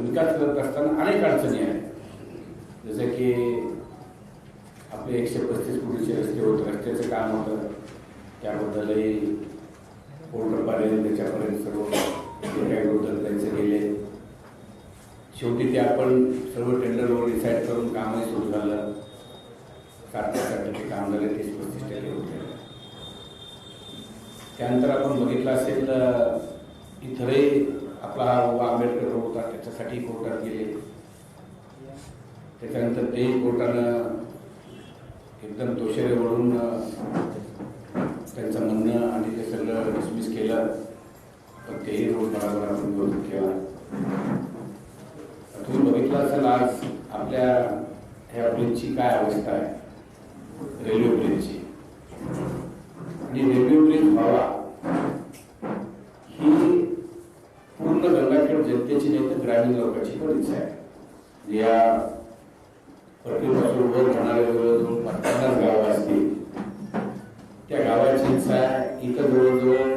विकास करत असताना अनेक अडचणी आहेत. जसं की आपले एकशे पस्तीस कोटीचे रस्ते होते रस्त्याचं काम होतं. त्याबद्दलही पोर्टरपर्यंत त्याच्यापर्यंत सर्व जे काही त्यांचे गेले. शेवटी ते आपण सर्व टेंडरवर डिसाईड करून कामही सुरू झालं. साठ साठ टक्के काम झाले तीस पस्तीस टक्के होते. त्यानंतर आपण बघितलं असेल तर आपला हा आंबेडकर रोड होता त्याच्यासाठी कोर्टात गेले. त्याच्यानंतर तेही कोर्टानं एकदम तोशेरे वळून त्यांचं म्हणणं आणि ते सगळं डिसमिस केलं. पण तेही रोड बरोबर आपण विरोध ठेवा. तुम्ही बघितलं असेल आज आपल्या ह्या ब्रिजची काय अवस्था आहे? रेल्वे ब्रिजची आणि रेल्वे ब्रिज व्हावा ही पूर्ण गंगाखेड जनतेची नाही तर ग्रामीण लोकांची पण इच्छा आहे. या पटरीपासून वर जाणाऱ्या जवळजवळ पन्नास गाव असतील. त्या गावाची इच्छा इथं जवळजवळ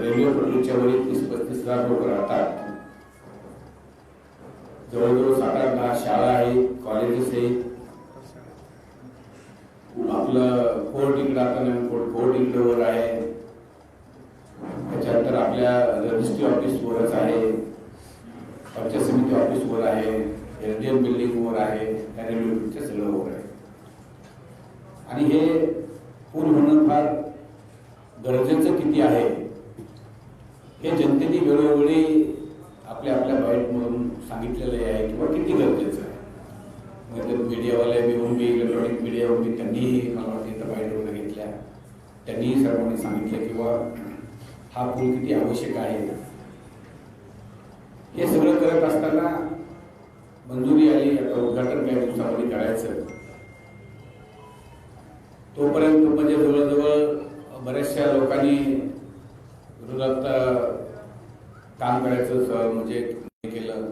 रेल्वे पटरीच्या वर तीस पस्तीस लाख लोक राहतात. जवळजवळ सात आठ दहा शाळा आहेत कॉलेजेस आहेत. आपलं फोर्ट इकडं आता नवीन फोर्ट फोर्ट इकडं वर आहे. चॅप्टर आपल्या रजिस्ट्री ऑफिस वरच आहे. पंचायत समिती ऑफिस वर आहे. एसडीएम बिल्डिंग वर आहे. रेल्वे सगळं वर आहे. आणि हे पूल होणं फार गरजेचं किती आहे? हे जनतेने वेळोवेळी आपल्या आपल्या बाईटमधून सांगितलेलं आहे किंवा किती गरजेचं आहे? म्हणजे मीडियावाले मिळून बी इलेक्ट्रॉनिक मीडियावर बी त्यांनीही मला वाटतं इथं बाईट वगैरे घेतल्या. त्यांनीही सर्वांनी सांगितलं किंवा हा पूल किती आवश्यक आहे? हे सगळं करत असताना मंजुरी आली आता उद्घाटन काही दिवसामध्ये करायचं. तोपर्यंत म्हणजे जवळजवळ बऱ्याचशा लोकांनी विरोधात काम करायचं म्हणजे केलं.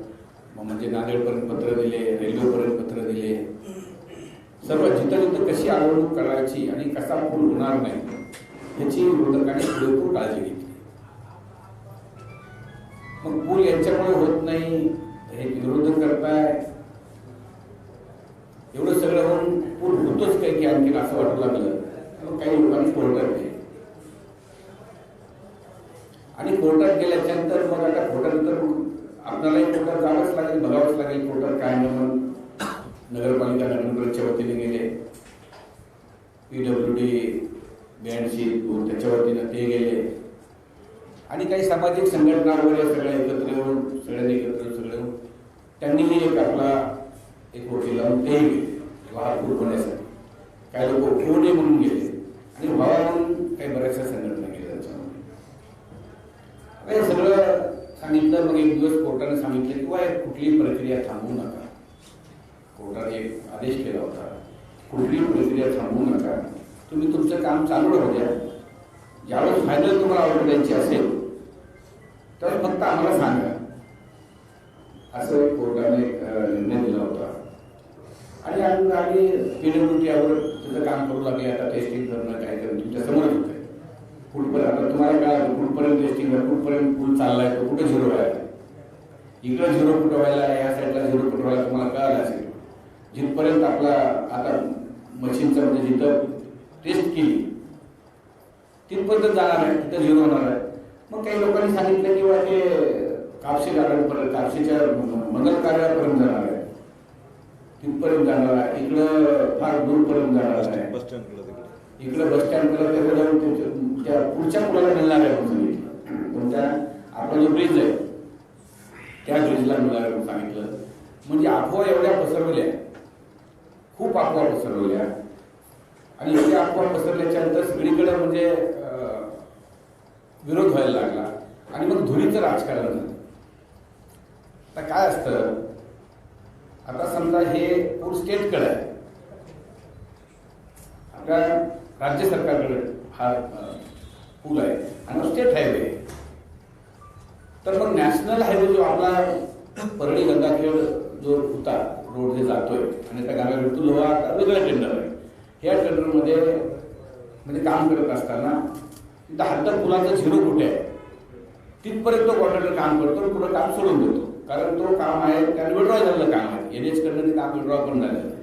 म्हणजे नांदेडपर्यंत पत्र दिले रेल्वेपर्यंत पत्र दिले. सर्व जिथं जिथं कशी आडवणूक करायची आणि कसा पूल होणार नाही याची विरोधकांनी भरपूर काळजी घेतली. मग पूल यांच्यामुळे होत नाही? हे विरोध करताय. एवढं सगळं होऊन पूल होतोच काय की आणखी असं वाटू लागलं? मग काही लोकांनी कोर्टात गेले. आणि कोर्टात गेल्याच्यानंतर मग आता कोर्टात तर आपल्यालाही कोर्टात जावंच लागेल बघावंच लागेल कोर्टात काय म्हणून. नगरपालिका नगरपालिकेच्या वतीने गेले. पीडब्ल्यू डी ब्याऐंशी त्याच्या वतीनं ते गेले. आणि काही सामाजिक संघटना वगैरे सगळ्या एकत्र येऊन सगळ्यांनी एकत्र सगळे येऊन त्यांनीही एक आपला एक वकील लावून तेही गेले वाहतूक होण्यासाठी काही लोक उठवणे म्हणून गेले. आणि व्हावा म्हणून काही बऱ्याचशा संघटना केल्या त्याच्यामध्ये. आता हे सगळं सांगितलं मग एक दिवस कोर्टाने सांगितलं की वा कुठलीही प्रक्रिया थांबवू नका. कोर्टाने एक आदेश केला होता कुठलीही प्रक्रिया थांबवू नका. तुम्ही तुमचं काम चालू राहू द्या. ज्यावेळेस फायनल तुम्हाला ऑर्डर द्यायची असेल तर फक्त आम्हाला सांगा. असं कोर्टाने एक, निर्णय दिला होता. आणि आम्ही आम्ही पीडब्ल्यू यावर त्याचं काम करू लागले. आता टेस्टिंग करणं काय करणं तुमच्यासमोर होतंय कुठपर्यंत आता तुम्हाला काय कुठपर्यंत टेस्टिंग आहे कुठपर्यंत पूल आहे तो कुठे झिरो व्हायला इकडं झिरो कुठं व्हायला या साईडला झिरो कुठं व्हायला तुम्हाला कळालं असेल. जिथपर्यंत आपला आता मशीनचं म्हणजे जिथं टेस्ट केली तिथपर्यंत जाणार आहे तिथं झिरो होणार आहे. मग काही लोकांनी सांगितलं की बा ते कापशी गार्डनपर्यंत कापशीच्या मंगल कार्यालयापर्यंत जाणार आहे. तिथपर्यंत जाणार आहे. इकडं फार दूरपर्यंत जाणार आहे. बस तिकडे. इकडं बस स्टँडला जाऊन त्या पुढच्या पुलाला मिळणार आहे सांगितलं. तुमच्या आपला जो ब्रिज आहे त्या ब्रिजला मिळणार आहे सांगितलं. म्हणजे अफवा एवढ्या पसरवल्या. खूप अफवा पसरवल्या. आणि एवढ्या अफवा पसरल्याच्या नंतर सगळीकडे म्हणजे विरोध व्हायला लागला. आणि मग धुरीचं राजकारण झालं आता काय असतं? आता समजा हे पूर स्टेटकडे आहे. आपल्या राज्य सरकारकडे हा पूल आहे आणि स्टेट हायवे तर मग नॅशनल हायवे जो आपला परळी गंगाखेड जो होता रोड जे जातोय आणि त्या गावाकडे विठ्ठल लोहा वेगळा टेंडर आहे. या टेंडरमध्ये म्हणजे काम करत असताना तिथं हत्तर पुलाचं झिरो कुठे आहे. तिथपर्यंत तो कॉन्ट्रॅक्टर काम करतो आणि पुढं काम सोडून देतो. कारण तो काम आहे कारण विड्रॉ झालेलं काम आहे. एन एच कडनं ते काम विड्रॉ पण झालेलं आहे.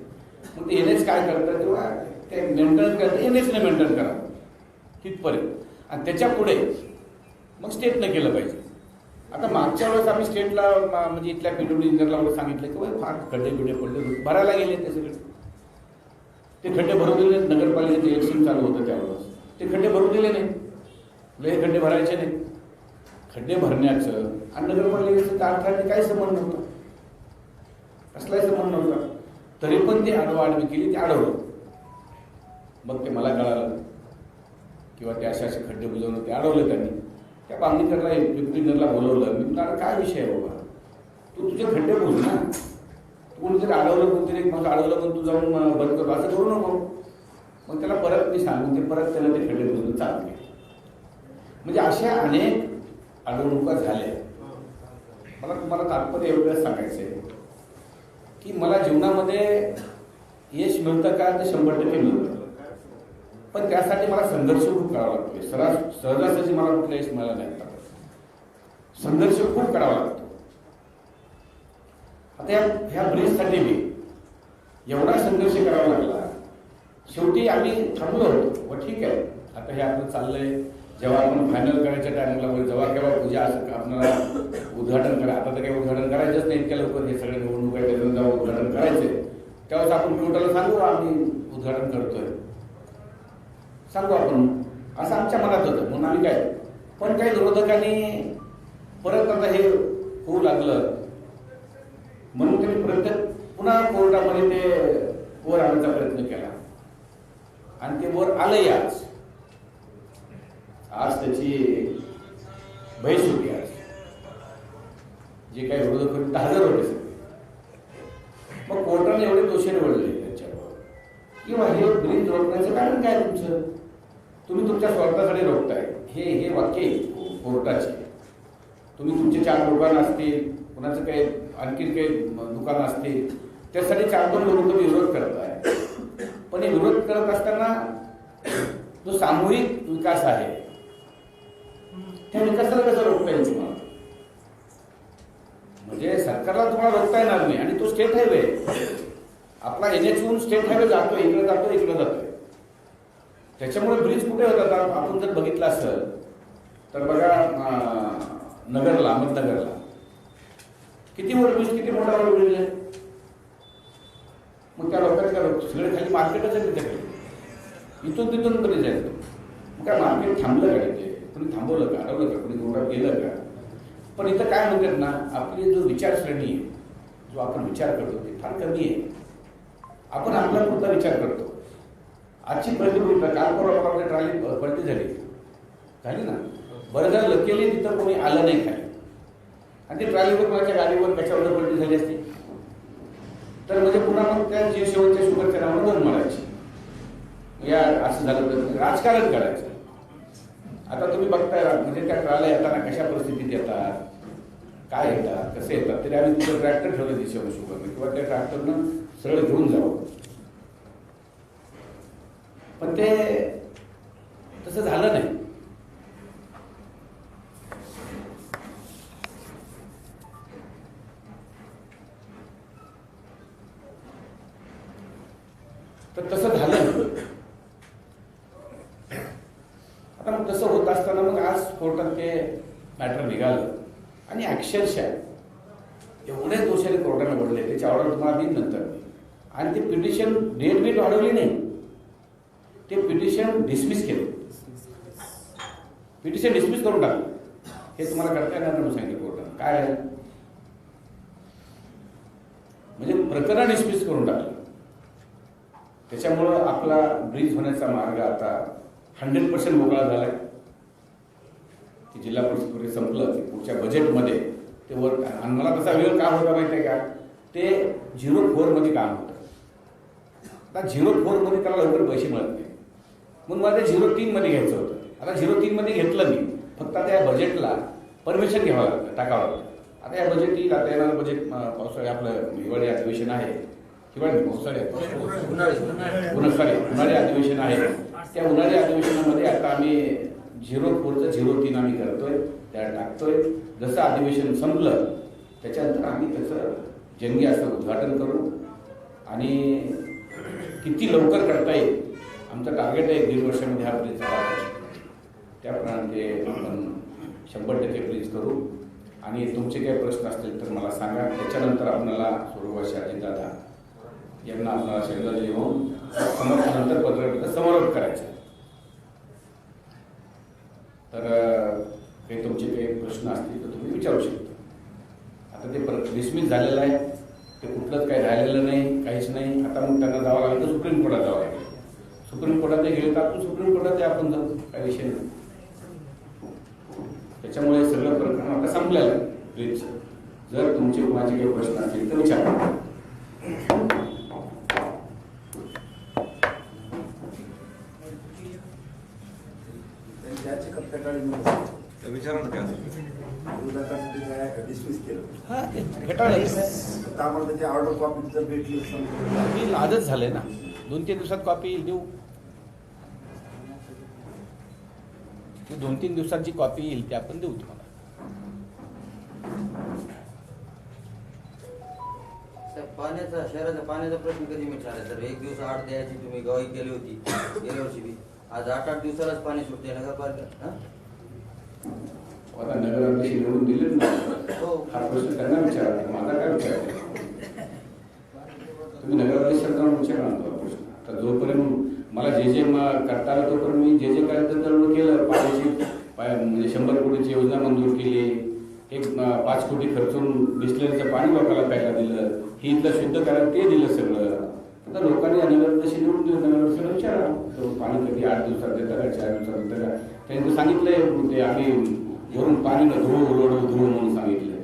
मग ते एन एच काय करतं तेव्हा ते मेंटेन करतं. एन एचने मेंटेन करा. तिथपर्यंत. आणि त्याच्या पुढे मग स्टेटनं केलं पाहिजे. आता मागच्या वेळेस आम्ही स्टेटला म्हणजे इथल्या पीडब्ल्यू इंजिनियरला वगैरे सांगितलं की फार खड्डे बिडे पडले. भरायला गेले ते सगळे. ते खड्डे भरून दिले. नगरपालिकेचे इलेक्शन चालू होतं त्यावेळेस. ते खड्डे भरू दिले नाही. लय खड्डे भरायचे नाही खड्डे भरण्याचं आणि नगरपालिकेचं त्या काही संबंध नव्हता कसलाही संबंध नव्हता. तरी पण ते आडवाआडवी केली ते अडवलं मग ते मला कळालं किंवा ते असे असे खड्डे बुजवणं ते अडवलं त्यांनी. त्या बांधणीकरला डिप्युटीनरला बोलवलं मी म्हणाला काय विषय आहे बाबा? तू तुझे खड्डे बोल ना. तू कोणीतरी अडवलं कोणतरी मग अडवलं पण तू जाऊन बंद कर असं करू नको. मग त्याला परत मी सांगून ते परत त्याला ते खड्डे बुजून चालले म्हणजे अशा अनेक अडवणुका झाल्या मला तुम्हाला तात्पर्य एवढं सांगायचं आहे की मला जीवनामध्ये यश मिळतं का ते शंभर टक्के मिळतं. पण त्यासाठी मला संघर्ष खूप करावा लागतो सरा सहजासहजी मला कुठलं यश मिळालं नाही. संघर्ष खूप करावा लागतो. आता या ह्या ब्रिजसाठी मी एवढा संघर्ष करावा लागला. शेवटी आम्ही थांबलो होतो. व ठीक आहे. आता हे आपलं चाललंय. जेव्हा आपण फायनल करायच्या टायमिंगला जेव्हा केव्हा पूजा असं आपल्याला उद्घाटन करा आता तर काही उद्घाटन करायचंच नाही इतक्या लवकर हे सगळे निवडणूक आहे जेव्हा उद्घाटन करायचे त्यावेळेस आपण कोर्टाला सांगू आम्ही उद्घाटन करतोय. सांगू आपण. असं आमच्या मनात होतं. म्हणून आम्ही काय पण काही विरोधकांनी परत आता हे होऊ लागलं. म्हणून त्यांनी प्रत्येक पुन्हा कोर्टामध्ये ते वर आणण्याचा प्रयत्न केला. आणि ते वर आलंय आज. आज त्याची बहीस होती आज. जे काही विरोधक होते हजर होते मग कोर्टाने एवढे दोषी निवडले त्यांच्यावर. किंवा हे ब्रिज रोखण्याचं कारण काय तुमचं? तुम्ही तुमच्या स्वार्थासाठी रोखताय. हे हे वाक्य कोर्टाचे. तुम्ही तुमचे चार दुकानं असतील कुणाचं काही आणखी काही दुकानं असतील त्यासाठी चार दोन लोक तुम्ही विरोध करताय. पण हे विरोध करत असताना जो सामूहिक विकास आहे त्या विकासाला कसं रोखता येईल तुम्हाला? म्हणजे सरकारला तुम्हाला रोखता येणार नाही आणि तो स्टेट हायवे आपला एन एच स्टेट हायवे जातो इकडे जातो इकडे जातो त्याच्यामुळे ब्रिज कुठे होता? आपण जर बघितलं असेल तर बघा नगरला अहमदनगरला. किती मोठं ब्रिज किती मोठा ब्रिज आहे मग त्या लोकांनी सगळे खाली मार्केटच आहे तिथे इथून तिथून ब्रिज आहे. मग काय मार्केट थांबलं का तिथे? कोणी थांबवलं का? अडवलं का? कोणी कोर्टात गेलं का? पण इथं काय म्हणतात ना आपली जो विचारश्रेणी आहे जो आपण विचार करतो ते फार कमी आहे. आपण आपला पुरता विचार करतो. आजची प्रतिकृती काल परवा आपल्या ट्राली पलटी झाली. झाली ना? बरं झालं लकेली तिथं कोणी आलं नाही खाली आणि ती ट्रालीवर माझ्या गाडीवर त्याच्यावर पलटी झाली असती? तर म्हणजे पुन्हा मग त्या जे शेवटच्या शुगरच्या दोन म्हणायची. या असं झालं तर राजकारण करायचं. आता तुम्ही बघताय म्हणजे त्या काळाला येताना कशा परिस्थितीत येतात? काय येतात? कसे येतात? तरी आम्ही तुमचं ट्रॅक्टर ठेवलं दिशेवर शुगरनं किंवा त्या ट्रॅक्टरनं सरळ घेऊन जावं. पण ते तसं झालं नाही तर तसं झालं नाही. आता मग तसं होत असताना मग आज कोर्टात ते मॅटर निघालं आणि अक्षरशः एवढे दोषाने कोर्टाने पडले त्याच्या ऑर्डर तुम्हाला देईन नंतर मी. आणि ते पिटिशन डेट बीट वाढवली नाही ते पिटिशन डिसमिस केलं पिटिशन डिस्मिस करून टाकलं हे तुम्हाला करता येणार म्हणून सांगितलं कोर्टानं. काय आहे? म्हणजे प्रकरण डिस्मिस करून टाकलं. त्याच्यामुळं आपला ब्रिज होण्याचा मार्ग आता हंड्रेड पर्सेंट मोकळा झालाय. की जिल्हा परिषद संपलं. की पुढच्या बजेटमध्ये ते वर आणि मला तसा वेळ काम होता माहिती आहे का? ते झिरो फोरमध्ये काम होतं. आता झिरो फोरमध्ये त्याला लवकर पैसे मिळत नाही. म्हणून मला ते झिरो तीनमध्ये घ्यायचं होतं. आता झिरो तीनमध्ये घेतलं मी. फक्त आता या बजेटला परमिशन घ्यावं लागतं टाकावं लागतं. आता या बजेट येईल आता येणारं बजेट पावसाळी आपलं हिवाळी अधिवेशन आहे. हिवाळी पावसाळी उन्हाळी उन्हाळी. अधिवेशन आहे. त्या उन्हाळी अधिवेशनामध्ये आता आम्ही झिरो फोरचं झिरो तीन आम्ही करतोय त्या टाकतोय. जसं अधिवेशन संपलं त्याच्यानंतर आम्ही त्याचं जंगी असं उद्घाटन करू. आणि किती लवकर करता येईल आमचं टार्गेट आहे दीड वर्षामध्ये हा पाहिजे त्याप्रमाणे ते आपण शंभर टक्के प्लीज करू. आणि तुमचे काही प्रश्न असतील तर मला सांगा. त्याच्यानंतर आपल्याला सुरुवात दादा यांना आपल्याला श्रद्धांजली लिहून समर्थनानंतर पत्र समारोप करायचा तर काही तुमचे काही प्रश्न असतील तर तुम्ही विचारू शकता. आता ते परत डिसमिस झालेलं आहे. ते कुठलंच काही राहिलेलं नाही काहीच नाही. आता मग त्यांना जावं लागेल तर सुप्रीम कोर्टात जावं लागेल. सुप्रीम कोर्टात ते गेले तर आपण सुप्रीम कोर्टात आपण जाऊ. काही विषय नाही. त्याच्यामुळे सगळं प्रकरण आता संपलेलं आहे. प्लीज जर तुमचे कोणाचे काही प्रश्न असतील तर विचारा विचारा ना काय हा झाले ना. दोन तीन दिवसात कॉपी देऊ ती दोन तीन दिवसांची कॉपी येईल ती आपण देऊ तुम्हाला पाण्याचा शहराचा पाण्याचा प्रश्न कधी मिटणार? तर एक दिवस आठ द्यायची तुम्ही गवाही केली होती गेल्या वर्षी बी आज आठ आठ दिवसालाच पाणी सुटते नगरपालिका हा? आता नगराध्यक्ष निवडून दिले ना हो. हा प्रश्न त्यांना विचारा माझा काय विचार तुम्ही विचारा तो प्रश्न आता जोपर्यंत मला जे जे करता आलं तोपर्यंत मी जे जे करायचं तेवढं केलं पाण्याची म्हणजे शंभर कोटीची योजना मंजूर केली. एक पाच कोटी खर्चून बिस्लरीचं पाणी लोकांना प्यायला दिलं. ही इथलं शुद्ध करायला ते दिलं सगळं. आता लोकांनी नगराध्यक्ष निवडून दिलं नगराध्यक्षाला विचारा तो पाणी कधी आठ दिवसात देतं का चार दिवसात देतं का? त्यांनी सांगितलंय ते आम्ही वरून पाणी न धुवू रोड धुवू म्हणून सांगितलंय.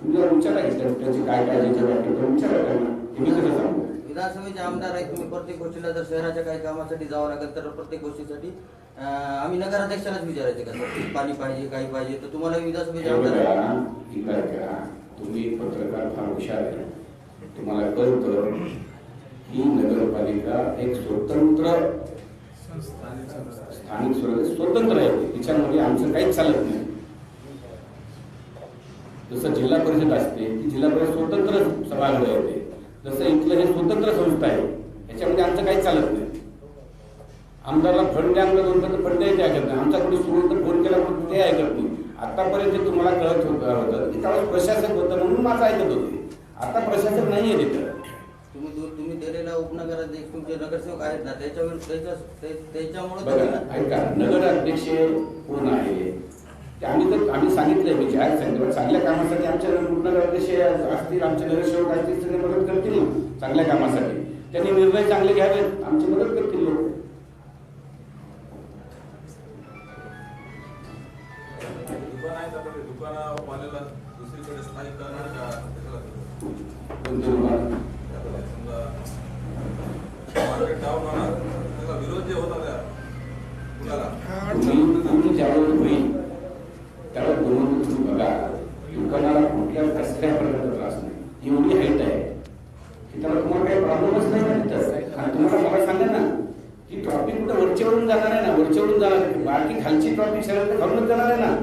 तुम्ही जर विचारा की त्याची काय काय ज्याच्या तर विचारा त्यांना. तुम्ही कसं सांगू? विधानसभेचे आमदार आहेत तुम्ही प्रत्येक गोष्टीला जर शहराच्या काही कामासाठी जावं लागेल तर प्रत्येक गोष्टीसाठी आम्ही नगराध्यक्षालाच विचारायचे का? सर पाणी पाहिजे काही पाहिजे तर तुम्हाला विधानसभेचे हे आमदार. ही तुम्ही पत्रकार फार हुशार आहे. तुम्हाला कळतं की नगरपालिका एक स्वतंत्र स्थानिक स्वराज्य स्वतंत्र आहे. तिच्यामध्ये आमचं काहीच चालत नाही. जसं जिल्हा परिषद असते ती जिल्हा परिषद स्वतंत्र सभागृह येते जसं इथलं हे स्वतंत्र संस्था आहे याच्यामध्ये आमचं काहीच चालत नाही. आमदारला फंड द्या म्हणलं दोन तर फंड ते ऐकत नाही आमचा कोणी सुरू तर फोन केला पण ते ऐकत नाही. आतापर्यंत जे तुम्हाला कळत होतं होतं की त्यावेळेस प्रशासक होतं म्हणून माझं ऐकत होते. आता प्रशासक नाही आहे तिथं. तुम्ही दु- तुम्ही दिलेला उपनगराध्यक्ष तुमचे नगरसेवक आहेत ना त्याच्यावर त्याच्यामुळे ऐका नगर अध्यक्ष कोण आहे? आम्ही तर आम्ही सांगितलंय मी जाहीर सांगितलं चांगल्या कामासाठी आमच्या नगर असतील आमचे नगरसेवक असतील त्यांनी मदत करतील ना चांगल्या कामासाठी त्यांनी निर्णय चांगले घ्यावेत आमची मदत करतील लोक दुकान आहेत आता दुसरीकडे स्थायिक करणार का विरोध जे होता त्या तुम्ही तुम्ही ज्यावेळेस होईल त्यावेळेस दोन तुम्ही बघा. दुकानाला कुठल्या कसल्या प्रकारचा त्रास नाही. एवढी हाईट आहे की त्याला तुम्हाला काही प्रॉब्लेमच नाही ना तिथं. आणि तुम्हाला मला सांगा ना की ट्रॉफिक कुठं वरच्यावरून जाणार आहे ना? वरच्यावरून जाणार आहे. बाकी खालची ट्रॉफिक सगळं खालूनच जाणार आहे ना?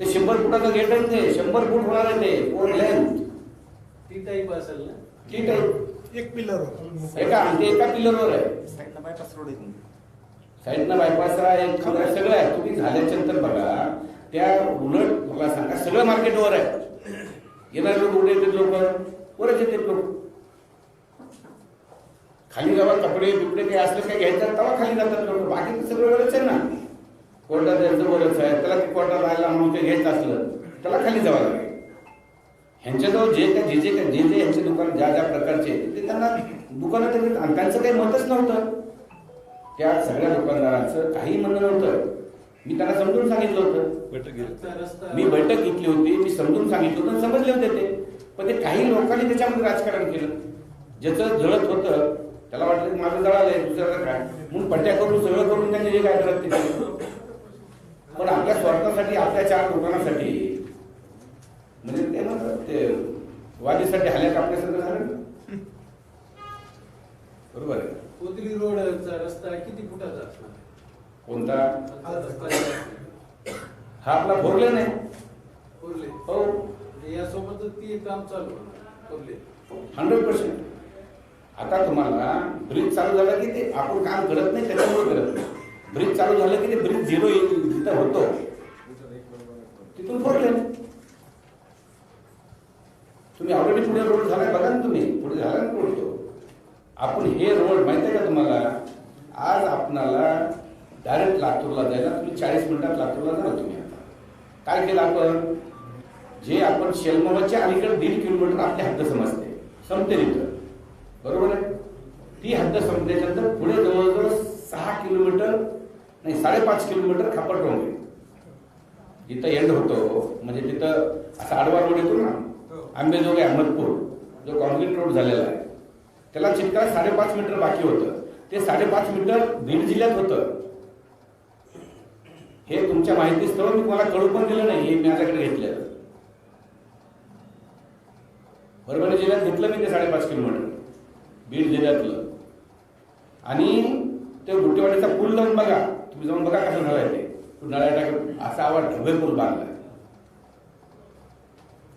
ते शंभर फुटाचं गेट आहे ते? शंभर फूट होणार आहे ते. फोर लेंथ ती टाईप असेल ना? ठीक आहे एक पिलर एका ते एका पिलरवर आहे. साईडला बायपास रोड आहे. साईडनं बायपास आहे. सगळं आहे. तुम्ही झाल्याच्यानंतर बघा. त्या उलट मला सांगा सगळं मार्केटवर आहे. येणारे लोक उडे येतात लोक? वरच येतात लोक. खाली जावा कपडे बिपडे काही असले काही घ्यायचं तेव्हा खाली जातात लोक. बाकी तर सगळं वरच आहे ना. कोर्टात त्यांचं वरच आहे. त्याला कोर्टात राहायला म्हणून ते घ्यायचं असलं त्याला खाली जावं लागेल. ह्यांच्याजवळ जे काय जे जे काय जे जे ह्यांचे दुकान ज्या ज्या प्रकारचे ते त्यांना दुकानात त्यांचं काही मतच नव्हतं. त्या सगळ्या दुकानदारांचं काही म्हणणं नव्हतं. मी त्यांना समजून सांगितलं होतं. मी बैठक घेतली होती मी समजून सांगितलं होतं समजले होते ते पण ते काही लोकांनी त्याच्यामध्ये राजकारण केलं ज्याचं जळत होतं त्याला वाटलं की माझं जळालंय दुसऱ्याचं काय म्हणून पट्ट्या करून सगळं करून त्यांनी जे काय करत ते. पण आपल्या स्वार्थासाठी आपल्या चार लोकांसाठी म्हणजे ते म्हणतात ते वादीसाठी हल्ल्या कापण्यासारखं झालं ना. बरोबर आहे कोथली रोडचा रस्ता किती फुटाचा असणार? कोणता हा आपला आहे उरले. हो. ती काम चालू हंड्रेड पर्सेंट. आता तुम्हाला ब्रिज चालू झाला की ते आपण काम करत नाही त्याच्यामुळे करत नाही. ब्रिज चालू झालं की ते ब्रिज झिरो येईल जिथं होतो. तिथून फोडले तुम्ही ऑलरेडी पुढे रोड झालाय बघा ना तुम्ही. पुढे झाला ना रोड तो. आपण हे रोड माहिती आहे का तुम्हाला? आज आपणाला डायरेक्ट लातूरला जायला तुम्ही चाळीस मिनिटात लातूरला जाणार तुम्ही. काय केलं आपण? जे आपण शेलमोबाच्या अलीकडे दीड किलोमीटर आपली हद्द समजते. संपते तिथं. बरोबर आहे? ती हद्द संपल्याच्यानंतर पुढे जवळजवळ सहा किलोमीटर नाही साडेपाच किलोमीटर खापट रोड आहे जिथं एंड होतो. म्हणजे तिथं असा आडवा रोड येतो ना? आंबेजोगाई अहमदपूर जो कॉन्क्रीट रोड झालेला आहे. त्याला चिटका साडेपाच मीटर बाकी होतं. ते साडेपाच मीटर बीड जिल्ह्यात होतं. हे तुमच्या माहितीस्तव मी तुम्हाला कळू पण दिलं नाही हे माझ्याकडे घेतलं परभणी जिल्ह्यात घेतलं मी ते साडेपाच किलोमीटर. बीड जिल्ह्यातलं. आणि ते गुटेवाडीचा पूल जाऊन बघा. तुम्ही जाऊन बघा कसं आहे ते. नळ्या टाकून असा आवाज ढबे पूल बांधलाय.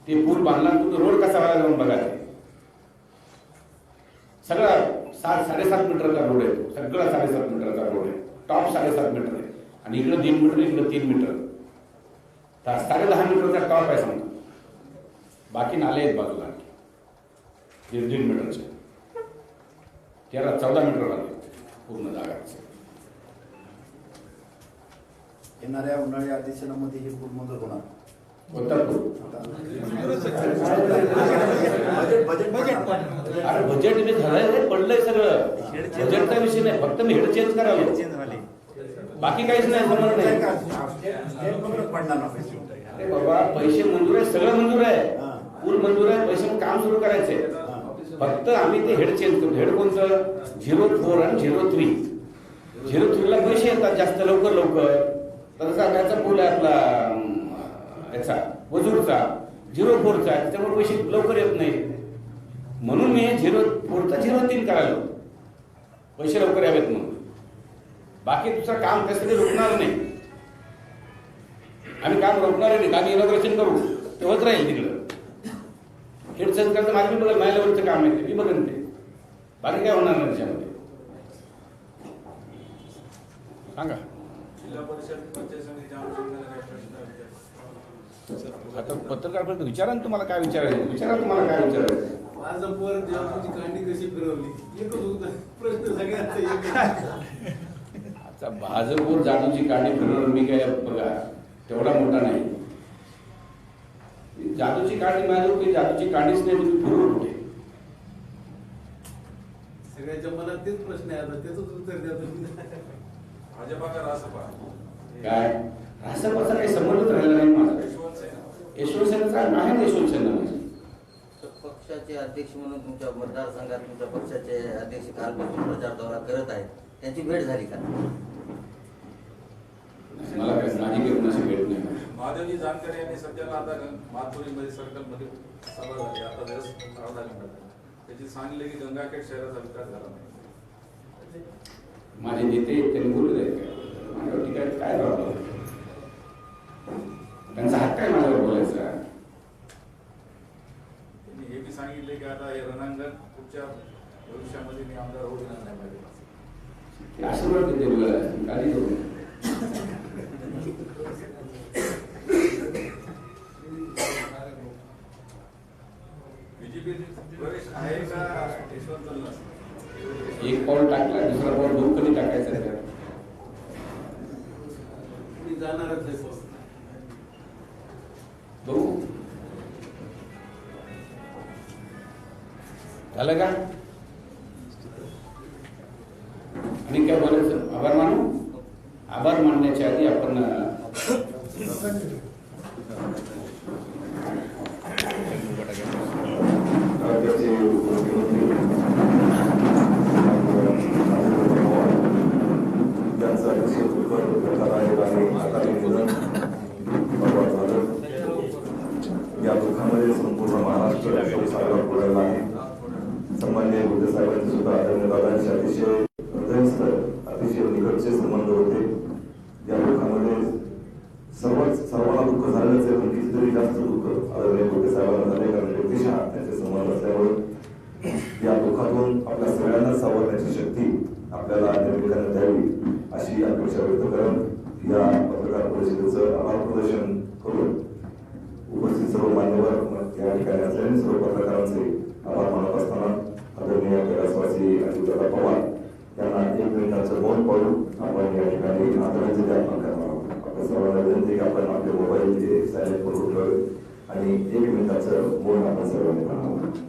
ते पूल बांधला आणि तो रोड कसा व्हायला जाऊन बघा ते. सगळा सात साडेसात मीटरचा रोड आहे सगळा साडेसात मीटरचा रोड आहे. टॉप साडेसात मीटर आहे. आणि इकडं तीन मीटर इकडं तीन मीटर. तर साडे दहा मीटरचा टॉप आहे समजा. बाकी नाले आहेत बाजूला. दीड दीड मीटरचे. तेरा चौदा मीटर आले पूर्ण जागा. येणाऱ्या उन्हाळी अधिवेशनामध्ये हे मंजूर होणार. बजेट बजेट बजेट अरे बजेट मी झालंय पडलंय सगळं. बजेटचा विषय नाही फक्त मी हेड चेंज करावं. बाकी काहीच नाही समज नाही. पडणार ना पैसे अरे बाबा पैसे मंजूर आहे सगळं मंजूर आहे. पूल मंजूर आहे पैसे काम सुरू करायचे. फक्त आम्ही ते हेड चेंज करतो. हेड कोणतं? झिरो फोर आणि झिरो थ्री. झिरो थ्रीला पैसे येतात जास्त लवकर लवकर. तसा त्याचा पूल आहे आपला याचा वजूरचा झिरो फोरचा त्याच्यामुळे पैसे लवकर येत नाही म्हणून मी झिरो फोरचा झिरो तीन करायलो. पैसे लवकर यावेत म्हणून. बाकी दुसरं काम त्यासाठी रोखणार नाही. आम्ही काम रोखणार नाही आम्ही इनॉग्रेशन करू तेव्हाच राहील तिकडं. हेड चेंज करायचं माझं मी बघेल माझ्या लेवलचं काम आहे ते मी बघेन ते. बाकी काय होणार नाही त्याच्यामध्ये. सांगा. जिल्हा परिषद आता पत्रकार विचारा ना तुम्हाला काय विचारायचं विचारा तुम्हाला काय विचारायचं माझं पोर तुझी कांडी कशी फिरवली एकच होता प्रश्न सगळ्यांचा एकच आता भाजपवर जादूची काढणी फिरवणं मी काय बघा तेवढा मोठा नाही. जादूची काढणी माझ्या की जादूची काढणीच नाही तुम्ही फिरवून कुठे? सगळ्यांच्या मनात तेच प्रश्न आहे आता त्याच उत्तर द्या तुम्ही. भाजपा का रासपा? काय? रासपाचा काही संबंधच राहिला नाही माझा. यशवंत सेना सेनेचा आहे ना यशवंत सेना माझी. तर पक्षाचे अध्यक्ष म्हणून तुमच्या मतदारसंघात तुमच्या पक्षाचे अध्यक्ष कालपासून प्रचार दौरा करत आहेत. त्यांची भेट झाली का? मला काही कोणाशी भेट नाही. महादेवजी जानकर यांनी सध्याला आता मातपुरीमध्ये सर्कलमध्ये सभा झाली. आता झाला. त्याची सांगितले की गंगाखेड शहराचा विकास झाला नाही. माझे नेते त्यांनी बोलू दे माझ्यावर ठीक आहे काय प्रॉब्लेम त्यांचा हक्क आहे माझ्यावर बोलायचा. त्यांनी हे बी सांगितले की आता हे रणांगण पुढच्या भविष्यामध्ये मी आमदार होऊ देणार नाही. पाहिजे ते आशीर्वाद देते मला. काळजी करू झालं का आणि काय बोलायचं आभार मानू आभार मानण्याच्या आधी संबंध असल्यामुळे या दुःखातून आपल्या सगळ्यांना सावरण्याची शक्ती आपल्याला निर्मिकांना द्यावी अशी अपेक्षा व्यक्त करत या पत्रकार परिषदेचं आभार प्रदर्शन करून उपस्थित सर्व मान्यवर या ठिकाणी असलेले सर्व पत्रकारांचे आभार मानत असताना आदरणीय कैलासवासी अजितदादा पवार यांना एक मिनिटाचं मौन पाडून आपण या ठिकाणी आदरांजली अर्पण करणार आहोत. आपल्या सर्वांना विनंती की आपण आपले मोबाईल जे सायलेंट करून ठेवावे 아니, 얘기만 다쳐 뭘 하면서 그러니까.